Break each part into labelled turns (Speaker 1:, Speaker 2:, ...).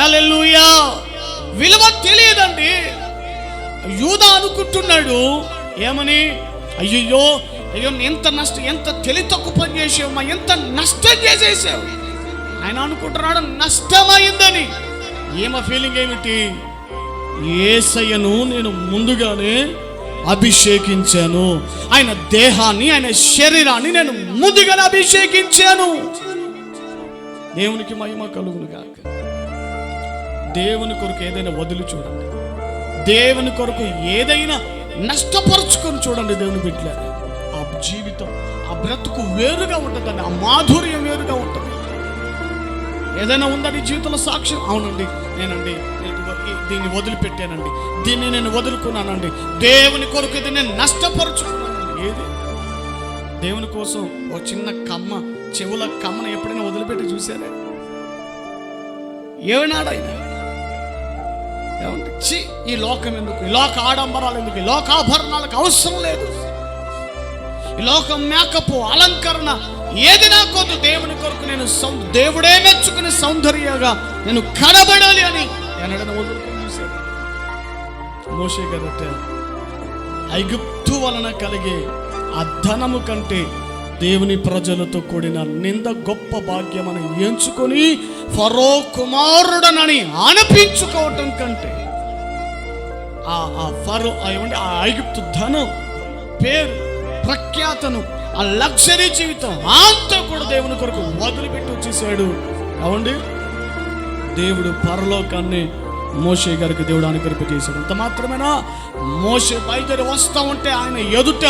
Speaker 1: హల్లెలూయా. విలువ తెలియదండి. యూదా అనుకుంటున్నాడు. ఏమని? అయ్యయ్యో అయ్యో ఎంత నష్టం ఎంత తెలి తక్కువ పని చేసావు ఎంత నష్టం చేసేసావు? ఆయన అనుకుంటున్నాడు నష్టమైందని. ఏమ ఫీలింగ్ ఏమిటి? ఏసయ్యను నేను ముందుగానే అభిషేకించాను. ఆయన దేహాన్ని ఆయన శరీరాన్ని నేను ముందుగానే అభిషేకించాను. దేవునికి మహిమ కలుగును గాక. దేవుని కొరకు ఏదైనా వదిలి చూడండి. దేవుని కొరకు ఏదైనా నష్టపరుచుకొని చూడండి దేవుని బిడ్డలారా. ఆ జీవితం ఆ బ్రతుకు వేరుగా ఉంటుందండి. ఆ మాధుర్యం వేరుగా ఉంటుంది. ఏదైనా ఉందా నీ జీవితంలో సాక్ష్యం అవునండి నేనండి. దీన్ని వదిలిపెట్టానండి. దీన్ని నేను వదులుకున్నానండి. దేవుని కొరకు ఇది నేను నష్టపరుచుకున్నానండి. ఏది? దేవుని కోసం ఒక చిన్న కమ్మ చెవుల కమ్మను ఎప్పుడైనా వదిలిపెట్టి చూశారా? ఏనాడైనా? ఏమంటే చి ఈ లోకం ఎందుకు? ఈ లోక ఆడంబరాలు ఎందుకు? ఈ లోకాభరణాలకు అవసరం లేదు. ఈ లోకం మేకపు అలంకరణ ఏది నాకొద్దు? దేవుని కొరకు నేను దేవుడే మెచ్చుకునే సౌందర్యంగా నేను కనబడాలి అని ఎన్నడన వదులుకొని మోషే గారట ఐగుప్తు వలన కలిగే ఆ ధనము కంటే దేవుని ప్రజలతో కూడిన నింద గొప్ప భాగ్యమని ఎంచుకొని ఫరో కుమారుడనని అనిపించుకోవటం కంటే ఆ ఫరో ఆ ఏమంటే ఆ ఐగుప్తు ధనం పేరు ప్రఖ్యాతను ఆ లగ్జరీ జీవితం అంతా కూడా దేవుని కొరకు వదిలిపెట్టి వచ్చేసాడు. అవండి దేవుడు పరలోకాన్ని మోషే గారికి దేవుడు అనుకరింప చేశాడు. అంత మాత్రమేనా? మోషే బయలుదేరి వస్తా ఉంటే ఆయన ఎదుట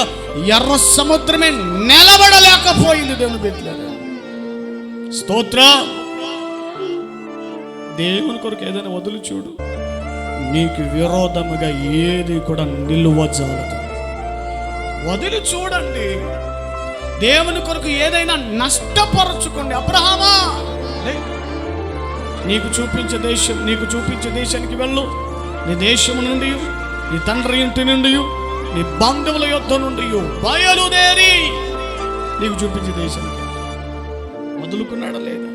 Speaker 1: ఎర్ర సముద్రమే నిలబడలేకపోయింది దేవుని పెట్టలేదు స్తోత్ర. దేవుని కొరకు ఏదైనా వదిలి చూడు. నీకు విరోధముగా ఏది కూడా నిలువజాలదు వదిలి చూడండి. దేవుని కొరకు ఏదైనా నష్టపరచుకోండి. అబ్రహామా! లే. నీకు చూపించే దేశం నీకు చూపించే దేశానికి వెళ్ళు. నీ దేశము నుండి నీ తండ్రి ఇంటి నుండి నీ బంధువుల యొద్ద నుండి బయలుదేరి నీకు చూపించే దేశానికి. వదులుకున్నాడా లేదా?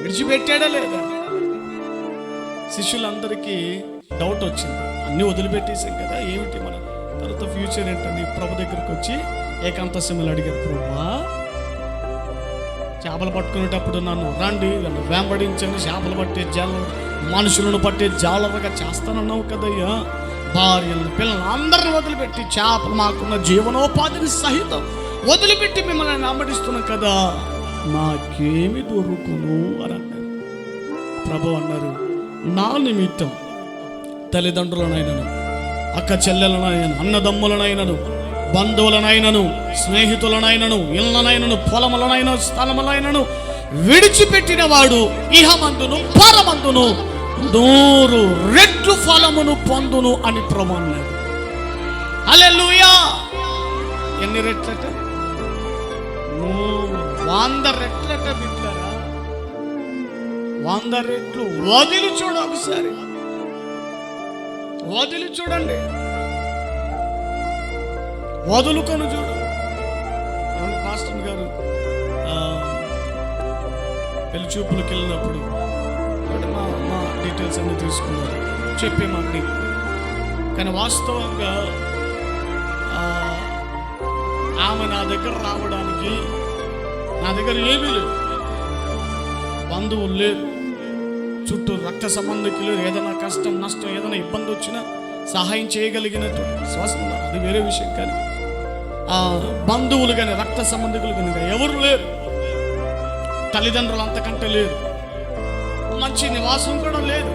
Speaker 1: విడిచిపెట్టాడా లేదా? శిష్యులందరికీ డౌట్ వచ్చింది. అన్నీ వదిలిపెట్టేసాం కదా ఏమిటి మన తర్వాత ఫ్యూచర్ ఏంటని ప్రభు దగ్గరికి వచ్చి ఏకాంత సిమ్మలు అడిగారు ప్రభా చేపలు పట్టుకునేటప్పుడు నన్ను రండి నన్ను వెంబడించండి చేపలు పట్టే జాల మనుషులను పట్టే జాలరుగా చేస్తానన్నావు కదయ్యా. భార్యలను పిల్లలు అందరిని వదిలిపెట్టి చేపలు మాకున్న జీవనోపాధిని సహితం వదిలిపెట్టి మిమ్మల్ని వెంబడిస్తున్నాం కదా. నాకేమి దొరుకును అని అన్నారు. ప్రభు అన్నారు నా నిమిత్తం తల్లిదండ్రులనైనను అక్క చెల్లెలనైనను అన్నదమ్ములనైనను బంధువులనైనను స్నేహితులనైనను ఇళ్ళనైనను పొలములనైన స్థలములైనను విడిచిపెట్టిన వాడు ఇహమందును పరమందును నూరు రెట్లు ఫలమును పొందును అని ప్రమాణం అన్నాడు. హల్లెలూయా! ఎన్ని రెట్లట? వంద రెట్లట బిడ్డారా వంద రెట్లు వదిలి చూడ ఒకసారి. వదిలి చూడండి. వదులుకొని చూడు. ఏమండి పాస్టర్ గారు పెళ్ళి చూపులకు వెళ్ళినప్పుడు మా మా డీటెయిల్స్ అన్ని తీసుకున్నారు. చెప్పేమన్ని కానీ వాస్తవంగా ఆమె నా దగ్గర రావడానికి నా దగ్గర ఏమీ లేదు. బంధువులు లేరు. చుట్టూ రక్త సంబంధికులు ఏదైనా కష్టం నష్టం ఏదైనా ఇబ్బంది వచ్చినా సహాయం చేయగలిగినట్టు స్వస్థ అది వేరే విషయం కానీ. బంధువులు కానీ రక్త సంబంధికులు కానీ ఎవరు లేరు. తల్లిదండ్రులు అంతకంటే లేరు. మంచి నివాసం కూడా లేదు.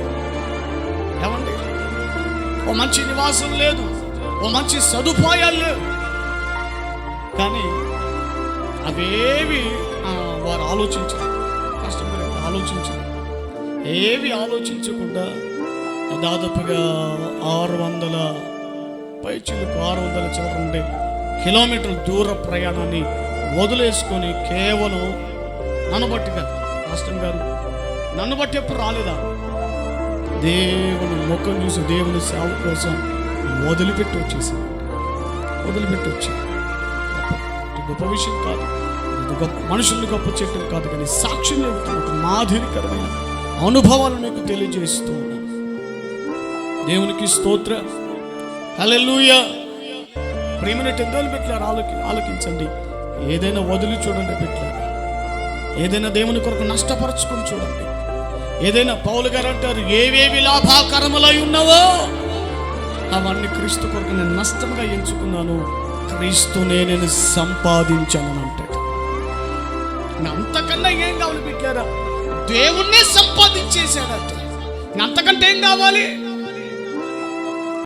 Speaker 1: ఏమండి? ఓ మంచి నివాసం లేదు. ఓ మంచి సదుపాయాలు లేవు. కానీ అవేవి వారు ఆలోచించారు. కష్టపడి ఆలోచించారు. ఏవి ఆలోచించకుండా దాదాపుగా ఆరు వందల పైచులకు ఆరు వందల చిల్లర ఉండేవి కిలోమీటర్ల దూర ప్రయాణాన్ని వదిలేసుకొని కేవలం నన్ను బట్టి కాదు రాష్ట్రం గారు నన్ను బట్టి ఎప్పుడు రాలేదా? దేవుని ముఖం చూసి దేవుని సేవ కోసం వదిలిపెట్టి వచ్చేసింది వదిలిపెట్టి వచ్చాను గొప్ప విషయం కాదు ఇది గొప్ప మనుషుల్ని గొప్ప చేయటం కాదు కానీ సాక్ష్యం చెబుతున్న ఒక మాదిరికరమైన అనుభవాలు నీకు తెలియజేస్తూ ఉన్నాను దేవునికి స్తోత్ర. హలో ప్రేమను టెందోలు పెట్టారు ఆలోకి ఆలోకించండి. ఏదైనా వదిలి చూడండి పెట్టారు ఏదైనా దేవుని కొరకు నష్టపరచుకొని చూడండి. ఏదైనా పౌలు గారు అంటారు ఏవేవి లాభాకరములై ఉన్నావో అవన్నీ క్రీస్తు కొరకు నేను నష్టంగా ఎంచుకున్నాను. క్రీస్తునే నేను సంపాదించాను అంటాడు. అంతకన్నా ఏం కావాలి పెట్టారా దేవుణ్ణే సంపాదించేశాడట. ఇంకా అంతకంటే ఏం కావాలి?